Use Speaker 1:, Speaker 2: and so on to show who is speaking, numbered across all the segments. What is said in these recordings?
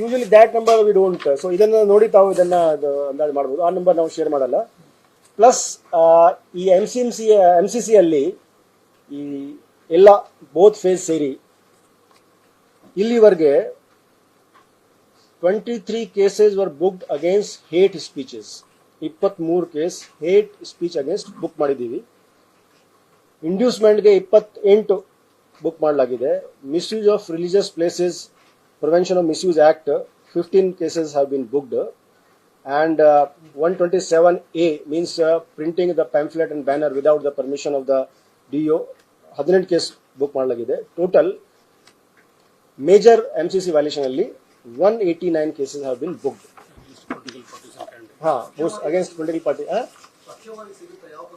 Speaker 1: Usually that number we don't so ಇದನ್ನ ನೋಡಿ ತಾವು ಇದನ್ನ ಅದು ಅಂದಾಜು ಮಾಡ್ಬೋದು. ಆ ನಂಬರ್ ನಾವು ಶೇರ್ ಮಾಡಲ್ಲ. ಪ್ಲಸ್ ಈ M C M C M C C ಅಲ್ಲಿ ಈ ಎಲ್ಲ ಬೋತ್ ಫೇಸ್ ಸೇರಿ ಇಲ್ಲಿವರೆಗೆ twenty three cases were booked against hate speeches ಇಪ್ಪತ್ತ್ಮೂರು case hate speech against book ಮಾಡಿದ್ದೀವಿ ಇಂಡ್ಯೂಸ್ಮೆಂಟ್ಗೆ ಇಪ್ಪತ್ತೆಂಟು ಬುಕ್ ಮಾಡಲಾಗಿದೆ. Misuse of religious places prevention of misuse Act, fifteen cases have been booked and uh, 127A means uh, printing the pamphlet and banner without the permission of the DO. ಹದಿನೆಂಟು case book ಮಾಡಲಾಗಿದೆ. Total major M C C violation ಅಲ್ಲಿ one eighty nine cases have been booked ah against political party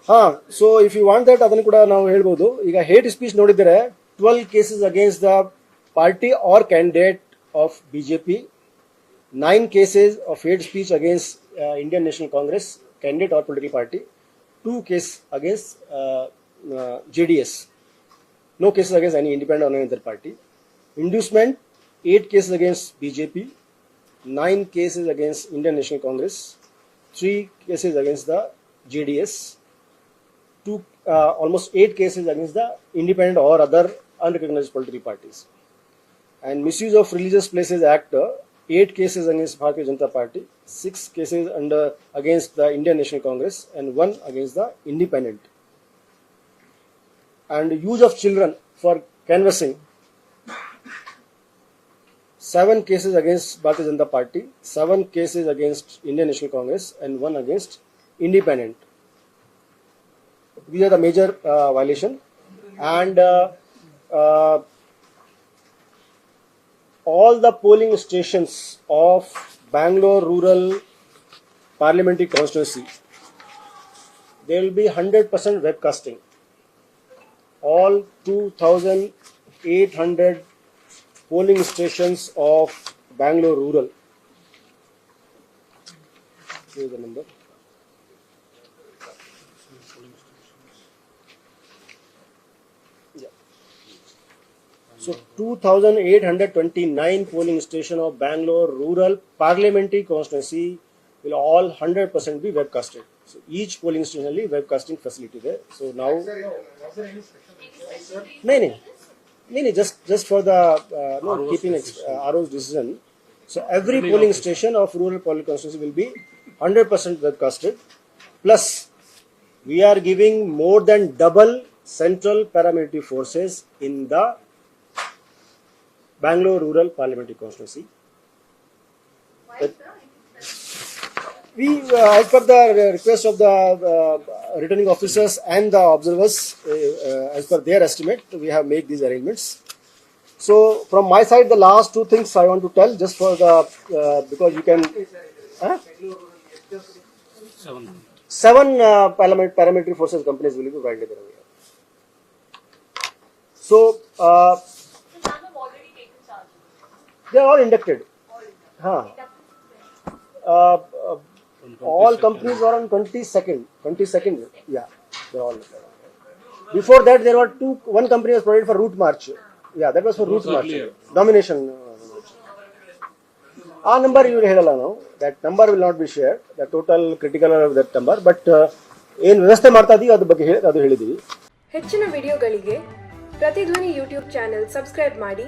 Speaker 1: ah so if you want that ಅದನ್ನು ಕೂಡ ನಾವು ಹೇಳ್ಬೋದು. ಈಗ hate speech ನೋಡಿದರೆ twelve cases against the party or candidate of BJP, nine cases of hate speech against uh, Indian National Congress candidate or political party, two cases against uh, uh, JDS, no cases against any independent or any other party. Inducement, eight cases against BJP, nine cases against Indian National Congress, three cases against the JDS, two uh, almost eight cases against the independent or other unrecognized political parties. And misuse of religious places act, uh, eight cases against Bharatiya Janata Party, six cases under against the Indian National Congress, and one against the Independent. And use of children for canvassing, seven cases against Bharatiya Janata Party, seven cases against Indian National Congress, and one against Independent. These are the major uh, violation, and uh, uh, all the polling stations of Bangalore rural parliamentary constituency, there will be 100% webcasting. All 2,800 polling stations of Bangalore rural. Here is the number. So 2,829 polling station of Bangalore rural parliamentary constituency will all 100% be webcasted. So each polling station will webcasting facility there. So now, no, no, no, just just for the uh, no keeping uh, RO's decision. So every polling station of rural parliamentary constituency will be 100% webcasted. Plus, we are giving more than double central paramilitary forces in the Bangalore rural parliamentary constituency. We, uh, as per the request of the uh, returning officers and the observers, uh, uh, as per their estimate, we have made these arrangements. So, from my side, the last two things I want to tell, just for the uh, because you can. Huh? Seven uh, parliament, paramilitary forces companies will be provided there. So, uh, they are all inducted. Huh. Uh, uh, all companies are on 22nd. 22nd, yeah, they're all. Before that, there were two. One company was provided for route march. Yeah, that was for route march. Domination. uh, ಆ number ಇವ್ರು ಹೇಳಲ್ಲ ನಾವು that number will not be share the total critical that number but ಏನು ವ್ಯವಸ್ಥೆ ಮಾಡ್ತಾ ಇದೀವಿ ಅದ್ರ ಬಗ್ಗೆ ಹೇಳಿ ಅದು ಹೇಳಿದೀವಿ
Speaker 2: ಹೆಚ್ಚಿನ ವಿಡಿಯೋಗಳಿಗೆ ಪ್ರತಿಧ್ವನಿ ಯೂಟ್ಯೂಬ್ ಚಾನೆಲ್ ಸಬ್ಸ್ಕ್ರೈಬ್ ಮಾಡಿ